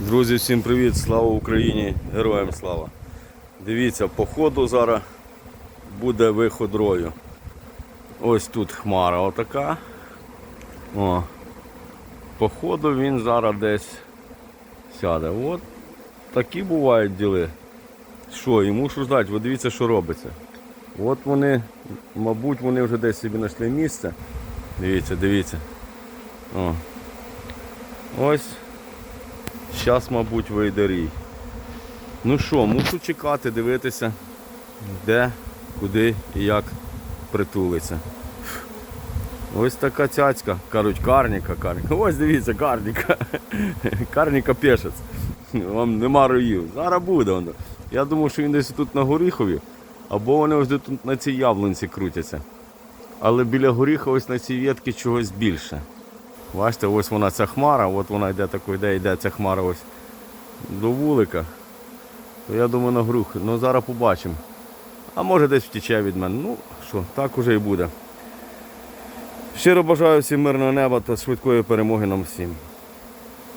Друзі, всім привіт! Слава Україні! Героям слава! Дивіться, по ходу зараз буде виход рою. Ось тут хмара отака. О. По ходу він зараз десь сяде. От такі бувають діли. Що, і мушу ждати, ви дивіться, що робиться. От вони, мабуть, вони вже десь собі знайшли місце. Дивіться, дивіться. О. Ось. Зараз, мабуть, вийде рій. Ну що, мушу чекати, дивитися, де, куди і як притулиться. Ось така цяцька. Кажуть, карніка, карніка. Ось дивіться, карніка. Карніка пешець. Вам нема роїв. Зараз буде воно. Я думав, що він десь тут на горіхові, або вони ось тут на цій яблунці крутяться. Але біля горіха ось на цій ветці чогось більше. Бачите, ось вона ця хмара, от вона йде такою, йде, йде ця хмара ось до вулика. То я думаю на грух. Ну зараз побачимо. А може десь втіче від мене. Ну що, так уже і буде. Щиро бажаю всім мирного неба та швидкої перемоги нам всім.